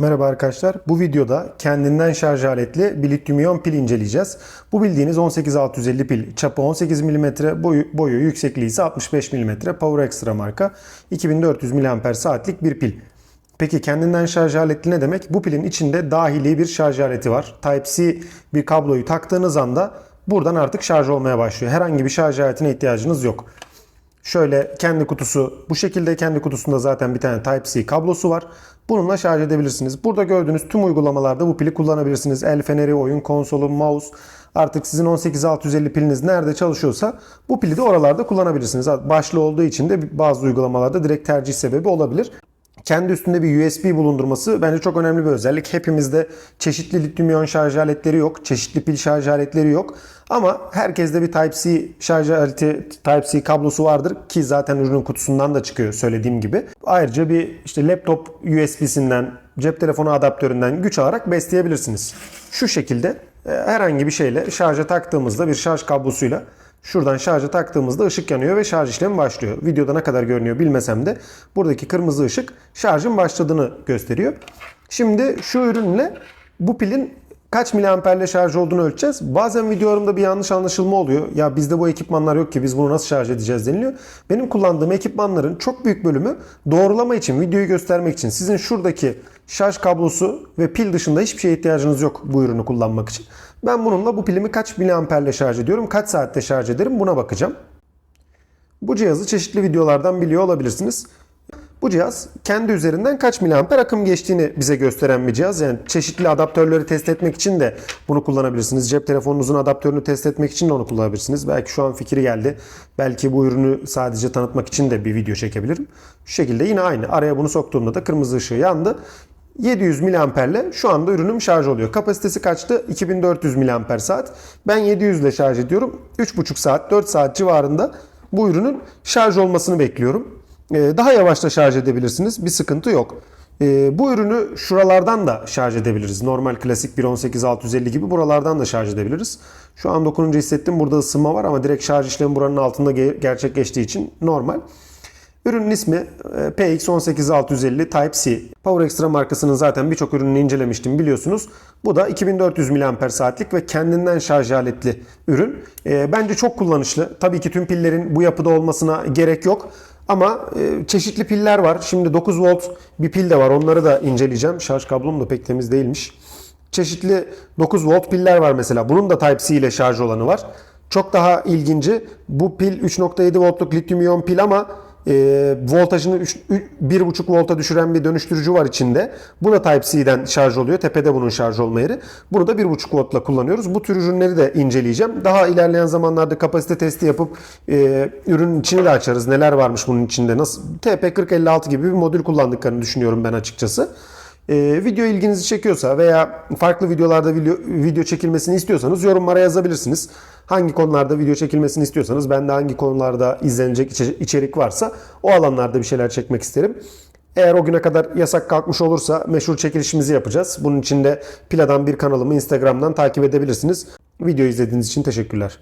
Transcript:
Merhaba arkadaşlar. Bu videoda kendinden şarj aletli bir lityum iyon pil inceleyeceğiz. Bu bildiğiniz 18650 pil. Çapı 18 mm, boyu, boyu yüksekliği ise 65 mm. Power Extra marka. 2400 mAh saatlik bir pil. Peki kendinden şarj aletli ne demek? Bu pilin içinde dahili bir şarj aleti var. Type-C bir kabloyu taktığınız anda buradan artık şarj olmaya başlıyor. Herhangi bir şarj aletine ihtiyacınız yok. Şöyle kendi kutusu bu şekilde kendi kutusunda zaten bir tane Type-C kablosu var. Bununla şarj edebilirsiniz. Burada gördüğünüz tüm uygulamalarda bu pili kullanabilirsiniz. El feneri, oyun konsolu, mouse. Artık sizin 18650 piliniz nerede çalışıyorsa bu pili de oralarda kullanabilirsiniz. Başlı olduğu için de bazı uygulamalarda direkt tercih sebebi olabilir. Kendi üstünde bir USB bulundurması bence çok önemli bir özellik. Hepimizde çeşitli lityum iyon şarj aletleri yok. Çeşitli pil şarj aletleri yok. Ama herkeste bir Type-C şarj aleti, Type-C kablosu vardır ki zaten ürünün kutusundan da çıkıyor söylediğim gibi. Ayrıca bir işte laptop USB'sinden, cep telefonu adaptöründen güç alarak besleyebilirsiniz. Şu şekilde e, herhangi bir şeyle şarja taktığımızda bir şarj kablosuyla Şuradan şarja taktığımızda ışık yanıyor ve şarj işlemi başlıyor. Videoda ne kadar görünüyor bilmesem de buradaki kırmızı ışık şarjın başladığını gösteriyor. Şimdi şu ürünle bu pilin kaç miliamperle şarj olduğunu ölçeceğiz. Bazen videolarımda bir yanlış anlaşılma oluyor. Ya bizde bu ekipmanlar yok ki biz bunu nasıl şarj edeceğiz deniliyor. Benim kullandığım ekipmanların çok büyük bölümü doğrulama için, videoyu göstermek için. Sizin şuradaki şarj kablosu ve pil dışında hiçbir şeye ihtiyacınız yok bu ürünü kullanmak için. Ben bununla bu pilimi kaç miliamperle şarj ediyorum, kaç saatte şarj ederim buna bakacağım. Bu cihazı çeşitli videolardan biliyor olabilirsiniz. Bu cihaz kendi üzerinden kaç miliamper akım geçtiğini bize gösteren bir cihaz. Yani çeşitli adaptörleri test etmek için de bunu kullanabilirsiniz. Cep telefonunuzun adaptörünü test etmek için de onu kullanabilirsiniz. Belki şu an fikri geldi. Belki bu ürünü sadece tanıtmak için de bir video çekebilirim. Şu şekilde yine aynı. Araya bunu soktuğumda da kırmızı ışığı yandı. 700 miliamperle şu anda ürünüm şarj oluyor. Kapasitesi kaçtı? 2400 miliamper saat. Ben 700 ile şarj ediyorum. 3,5 saat, 4 saat civarında bu ürünün şarj olmasını bekliyorum. Ee, daha yavaş da şarj edebilirsiniz. Bir sıkıntı yok. Ee, bu ürünü şuralardan da şarj edebiliriz. Normal klasik 1.18.650 gibi buralardan da şarj edebiliriz. Şu an dokununca hissettim burada ısınma var ama direkt şarj işlemi buranın altında gerçekleştiği için normal. Ürünün ismi e, PX18650 Type-C. Power Extra markasının zaten birçok ürününü incelemiştim biliyorsunuz. Bu da 2400 mAh saatlik ve kendinden şarj aletli ürün. E, bence çok kullanışlı. Tabii ki tüm pillerin bu yapıda olmasına gerek yok. Ama e, çeşitli piller var. Şimdi 9 volt bir pil de var. Onları da inceleyeceğim. Şarj kablom da pek temiz değilmiş. Çeşitli 9 volt piller var mesela. Bunun da Type-C ile şarj olanı var. Çok daha ilginci bu pil 3.7 voltluk lityum iyon pil ama e, voltajını 1.5 volta düşüren bir dönüştürücü var içinde. Bu da Type-C'den şarj oluyor. Tepede bunun şarj olma yeri. Bunu da 1.5 voltla kullanıyoruz. Bu tür ürünleri de inceleyeceğim. Daha ilerleyen zamanlarda kapasite testi yapıp e, ürünün içini de açarız. Neler varmış bunun içinde. Nasıl TP4056 gibi bir modül kullandıklarını düşünüyorum ben açıkçası. Ee, video ilginizi çekiyorsa veya farklı videolarda video, video çekilmesini istiyorsanız yorumlara yazabilirsiniz. Hangi konularda video çekilmesini istiyorsanız ben de hangi konularda izlenecek içerik varsa o alanlarda bir şeyler çekmek isterim. Eğer o güne kadar yasak kalkmış olursa meşhur çekilişimizi yapacağız. Bunun için de Pila'dan bir kanalımı Instagram'dan takip edebilirsiniz. Video izlediğiniz için teşekkürler.